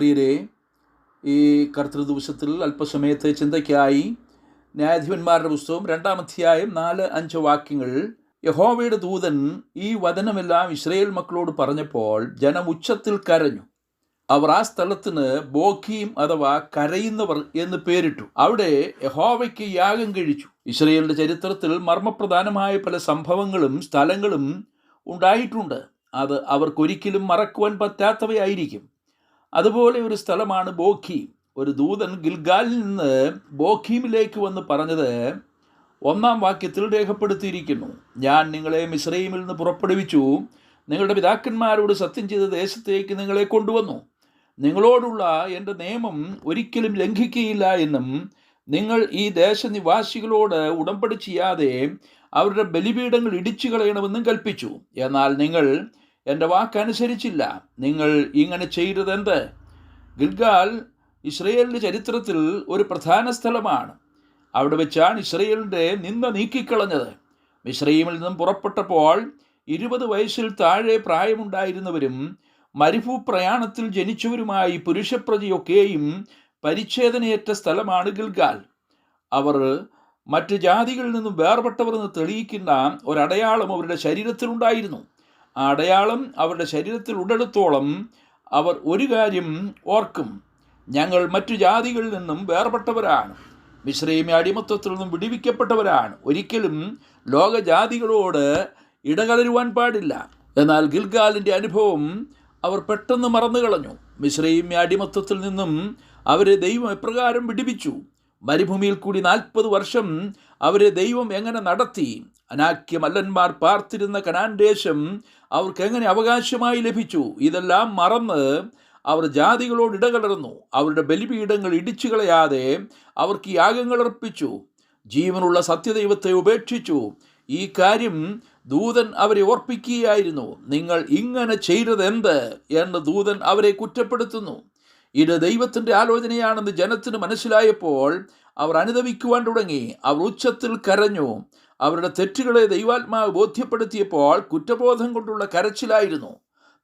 പ്രിയരെ ഈ കർത്തൃ ദിവസത്തിൽ അല്പസമയത്തെ ചിന്തയ്ക്കായി ന്യായാധിപന്മാരുടെ പുസ്തകം രണ്ടാം അധ്യായം നാല് അഞ്ച് വാക്യങ്ങൾ യഹോവയുടെ ദൂതൻ ഈ വചനമെല്ലാം ഇസ്രയേൽ മക്കളോട് പറഞ്ഞപ്പോൾ ജനം ഉച്ചത്തിൽ കരഞ്ഞു. അവർ ആ സ്ഥലത്തിന് ബോഖീം അഥവാ കരയുന്നവർ എന്ന് പേരിട്ടു. അവിടെ യഹോവയ്ക്ക് യാഗം കഴിച്ചു. ഇസ്രയേലിന്റെ ചരിത്രത്തിൽ മർമ്മപ്രധാനമായ പല സംഭവങ്ങളും സ്ഥലങ്ങളും ഉണ്ടായിട്ടുണ്ട്. അത് അവർക്കൊരിക്കലും മറക്കുവാൻ പറ്റാത്തവയായിരിക്കും. അതുപോലെ ഒരു സ്ഥലമാണ് ബോഖീം. ഒരു ദൂതൻ ഗിൽഗാലിൽ നിന്ന് ബോഖീമിലേക്ക് വന്ന് പറഞ്ഞത് ഒന്നാം വാക്യത്തിൽ രേഖപ്പെടുത്തിയിരിക്കുന്നു ഞാൻ നിങ്ങളെ മിശ്രൈമിൽ നിന്ന് പുറപ്പെടുവിച്ചു. നിങ്ങളുടെ പിതാക്കന്മാരോട് സത്യം ചെയ്ത ദേശത്തേക്ക് നിങ്ങളെ കൊണ്ടുവന്നു. നിങ്ങളോടുള്ള എന്റെ നിയമം ഒരിക്കലും ലംഘിക്കുകയില്ല എന്നും നിങ്ങൾ ഈ ദേശനിവാസികളോട് ഉടമ്പടി ചെയ്യാതെ അവരുടെ ബലിപീഠങ്ങൾ ഇടിച്ചു കളയണമെന്നും കൽപ്പിച്ചു. എന്നാൽ നിങ്ങൾ എന്റെ വാക്കനുസരിച്ചില്ല. നിങ്ങൾ ഇങ്ങനെ ചെയ്തതെന്ത്? ഗിൽഗാൽ ഇസ്രയേലിന്റെ ചരിത്രത്തിൽ ഒരു പ്രധാന സ്ഥലമാണ്. അവിടെ വെച്ചാണ് ഇസ്രയേലിന്റെ നിന്ന നീക്കിക്കളഞ്ഞത്. മിശ്രീമിൽ നിന്നും പുറപ്പെട്ടപ്പോൾ ഇരുപത് വയസ്സിൽ താഴെ പ്രായമുണ്ടായിരുന്നവരും മരുഭൂ പ്രയാണത്തിൽ ജനിച്ചവരുമായി പുരുഷപ്രതിയൊക്കെയും പരിച്ഛേദനയേറ്റ സ്ഥലമാണ് ഗിൽഗാൽ. അവർ മറ്റ് ജാതികളിൽ നിന്നും വേർപെട്ടവർ എന്ന് തെളിയിക്കുന്ന ഒരടയാളം അവരുടെ ശരീരത്തിലുണ്ടായിരുന്നു. അടയാളം അവരുടെ ശരീരത്തിൽ ഉടെടുത്തോളം അവർ ഒരു കാര്യം ഓർക്കും. ഞങ്ങൾ മറ്റു ജാതികളിൽ നിന്നും വേർപെട്ടവരാണ്. മിശ്രീമി അടിമത്വത്തിൽ നിന്നും വിടിവിക്കപ്പെട്ടവരാണ്. ഒരിക്കലും ലോകജാതികളോട് ഇടകലരുവാൻ പാടില്ല. എന്നാൽ ഗിൽഗാലിന്റെ അനുഭവം അവർ പെട്ടെന്ന് മറന്നു കളഞ്ഞു. മിശ്രീമി അടിമത്വത്തിൽ നിന്നും അവരെ ദൈവം എപ്രകാരം വിടിപ്പിച്ചു മരുഭൂമിയിൽ കൂടി നാൽപ്പത് വർഷം അവരെ ദൈവം എങ്ങനെ നടത്തി? അനാക്യ മല്ലന്മാർ പാർത്തിരുന്ന കനാൻ ദേശം അവർക്ക് എങ്ങനെ അവകാശമായി ലഭിച്ചു? ഇതെല്ലാം മറന്ന് അവർ ജാതികളോട് ഇടകലർന്നു. അവരുടെ ബലിപീഠങ്ങൾ ഇടിച്ചു കളയാതെ അവർക്ക് യാഗങ്ങൾ അർപ്പിച്ചു. ജീവനുള്ള സത്യദൈവത്തെ ഉപേക്ഷിച്ചു. ഈ കാര്യം ദൂതൻ അവരെ ഓർപ്പിക്കുകയായിരുന്നു. നിങ്ങൾ ഇങ്ങനെ ചെയ്തതെന്ത്? എന്ന് ദൂതൻ അവരെ കുറ്റപ്പെടുത്തുന്നു. ഇത് ദൈവത്തിന്റെ ആലോചനയാണെന്ന് ജനത്തിന് മനസ്സിലായപ്പോൾ അവർ അനുദവിക്കുവാൻ തുടങ്ങി. അവർ ഉച്ചത്തിൽ കരഞ്ഞു. അവരുടെ തെറ്റുകളെ ദൈവാത്മാവ് ബോധ്യപ്പെടുത്തിയപ്പോൾ കുറ്റബോധം കൊണ്ടുള്ള കരച്ചിലായിരുന്നു.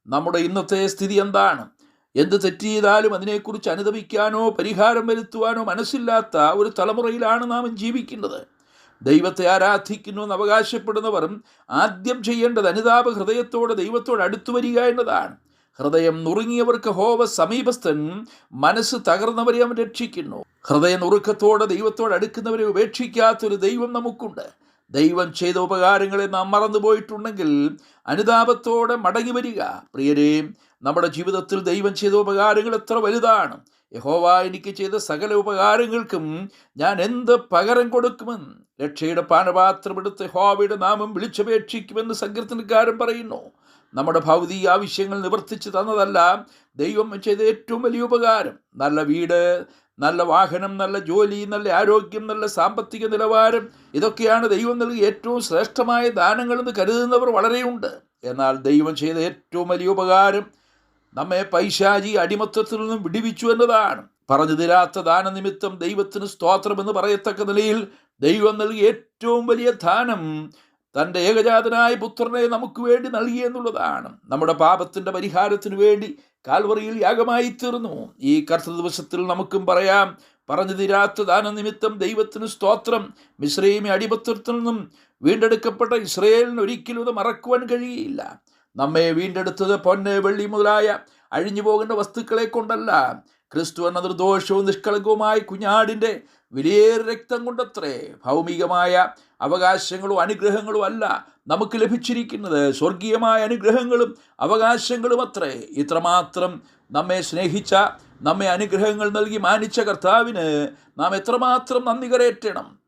നമ്മുടെ ഇന്നത്തെ സ്ഥിതി എന്താണ്? എന്ത് തെറ്റ് അതിനെക്കുറിച്ച് അനുദവിക്കാനോ പരിഹാരം വരുത്തുവാനോ മനസ്സില്ലാത്ത ഒരു തലമുറയിലാണ് നാം ജീവിക്കുന്നത്. ദൈവത്തെ ആരാധിക്കുന്നു എന്ന് അവകാശപ്പെടുന്നവരും ആദ്യം ചെയ്യേണ്ടത് അനുതാപ ഹൃദയത്തോടെ ദൈവത്തോട് അടുത്തു വരിക എന്നതാണ്. ഹൃദയം നുറുങ്ങിയവർക്ക് ഹോവ സമീപസ്ഥൻ മനസ്സ് തകർന്നവരെ അവൻ രക്ഷിക്കുന്നു. ഹൃദയ നുറുക്കത്തോടെ ദൈവത്തോട് അടുക്കുന്നവരെ ഉപേക്ഷിക്കാത്തൊരു ദൈവം നമുക്കുണ്ട്. ദൈവം ചെയ്ത ഉപകാരങ്ങളെ നാം മറന്നുപോയിട്ടുണ്ടെങ്കിൽ അനുതാപത്തോടെ മടങ്ങി വരിക. പ്രിയരെ നമ്മുടെ ജീവിതത്തിൽ ദൈവം ചെയ്ത ഉപകാരങ്ങൾ എത്ര വലുതാണ്. യഹോവ എനിക്ക് ചെയ്ത സകല ഉപകാരങ്ങൾക്കും ഞാൻ എന്ത് പകരം കൊടുക്കുമെന്ന് രക്ഷയുടെ പാനപാത്രമെടുത്ത് യഹോവയുടെ നാമം വിളിച്ചപേക്ഷിക്കുമെന്ന് സങ്കീർത്തനക്കാരൻ പറയുന്നു. നമ്മുടെ ഭൗതിക ആവശ്യങ്ങൾ നിവർത്തിച്ച് തന്നതല്ല. ദൈവം ചെയ്ത ഏറ്റവും വലിയ ഉപകാരം. നല്ല വീട് നല്ല വാഹനം നല്ല ജോലി നല്ല ആരോഗ്യം നല്ല സാമ്പത്തിക നിലവാരം ഇതൊക്കെയാണ് ദൈവം നൽകിയ ഏറ്റവും ശ്രേഷ്ഠമായ ദാനങ്ങൾ എന്ന് കരുതുന്നവർ വളരെയുണ്ട്. എന്നാൽ ദൈവം ചെയ്ത ഏറ്റവും വലിയ ഉപകാരം നമ്മെ പൈശാചി അടിമത്തത്തിൽ നിന്നും വിടിവിച്ചു എന്നതാണ്. പറഞ്ഞു തരാത്ത ദാനനിമിത്തം ദൈവത്തിന് സ്തോത്രമെന്ന് പറയത്തക്ക നിലയിൽ ദൈവം നൽകിയ ഏറ്റവും വലിയ ദാനം തന്റെ ഏകജാതനായ പുത്രനെ നമുക്ക് വേണ്ടി നൽകി എന്നുള്ളതാണ്. നമ്മുടെ പാപത്തിന്റെ പരിഹാരത്തിന് വേണ്ടി കാൽവറിയിൽ യാഗമായി തീർന്നു ഈ കർത്ത ദിവസത്തിൽ നമുക്കും പറയാം പറഞ്ഞു തീരാത്ത ദാനനിമിത്തം ദൈവത്തിന് സ്തോത്രം. മിശ്രയുമെ അടിപത്രത്തിൽ നിന്നും വീണ്ടെടുക്കപ്പെട്ട ഇസ്രയേലിന് ഒരിക്കലും ഇത് മറക്കുവാൻ കഴിയില്ല. നമ്മെ വീണ്ടെടുത്തത് പൊന്ന് വെള്ളി മുതലായ അഴിഞ്ഞു പോകുന്ന വസ്തുക്കളെ കൊണ്ടല്ല. ക്രിസ്തു എന്ന നിർദോഷവും നിഷ്കളങ്കവുമായ കുഞ്ഞാടിന്റെ വിലയേറെ രക്തം കൊണ്ടത്രേ ഭൗമികമായ അവകാശങ്ങളും അനുഗ്രഹങ്ങളും അല്ല നമുക്ക് ലഭിച്ചിരിക്കുന്നത്. സ്വർഗീയമായ അനുഗ്രഹങ്ങളും അവകാശങ്ങളും അത്രേ. ഇത്രമാത്രം നമ്മെ സ്നേഹിച്ച നമ്മെ അനുഗ്രഹങ്ങൾ നൽകി മാനിച്ച കർത്താവിന് നാം എത്രമാത്രം നന്ദി കരയറ്റണം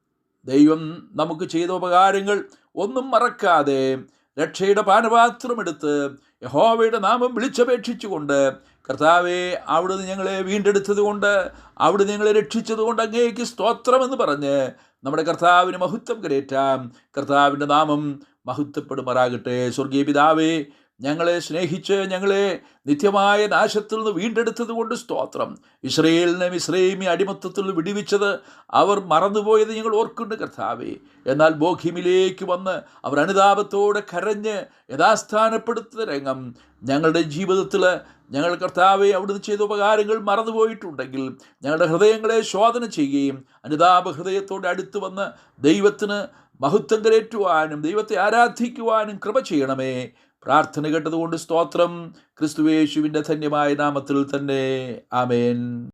ദൈവം നമുക്ക് ചെയ്ത ഉപകാരങ്ങൾ ഒന്നും മറക്കാതെ രക്ഷയുടെ പാനപാത്രമെടുത്ത് യഹോവയുടെ നാമം വിളിച്ചപേക്ഷിച്ചുകൊണ്ട് കർത്താവെ അവിടുന്ന് ഞങ്ങളെ വീണ്ടെടുത്തതുകൊണ്ട് അവിടുന്ന് ഞങ്ങളെ രക്ഷിച്ചതുകൊണ്ട് അങ്ങേക്ക് സ്തോത്രമെന്ന് പറഞ്ഞ് നമ്മുടെ കർത്താവിന് മഹത്വം കരേറ്റാം. കർത്താവിന്റെ നാമം മഹത്വപ്പെടുമാറാകട്ടെ. സ്വർഗീയ പിതാവേ ഞങ്ങളെ സ്നേഹിച്ച് ഞങ്ങളെ നിത്യമായ നാശത്തിൽ നിന്ന് വീണ്ടെടുത്തത് കൊണ്ട് സ്തോത്രം. ഇസ്രയേലിനെ ഇസ്രൈമി അടിമത്തത്തിൽ നിന്ന് വിടിവിച്ചത് അവർ മറന്നുപോയത് ഞങ്ങൾ ഓർക്കുന്നുണ്ട് കർത്താവേ. എന്നാൽ ബോഖിമിലേക്ക് വന്ന് അവർ അനുതാപത്തോടെ കരഞ്ഞ് യഥാസ്ഥാനപ്പെടുത്തുന്ന രംഗം ഞങ്ങളുടെ ജീവിതത്തിൽ ഞങ്ങൾ കർത്താവെ അവിടുന്ന് ചെയ്ത ഉപകാരങ്ങൾ മറന്നുപോയിട്ടുണ്ടെങ്കിൽ ഞങ്ങളുടെ ഹൃദയങ്ങളെ ശോധന ചെയ്യുകയും അനുതാപ ഹൃദയത്തോടെ അടുത്ത് വന്ന് ദൈവത്തിന് മഹത്വം കരേറ്റുവാനും ദൈവത്തെ ആരാധിക്കുവാനും കൃപ ചെയ്യണമേ. പ്രാർത്ഥന കേട്ടതുകൊണ്ട് സ്തോത്രം. ക്രിസ്തുവേശുവിന്റെ ധന്യമായ നാമത്തിൽ തന്നെ. ആമേൻ.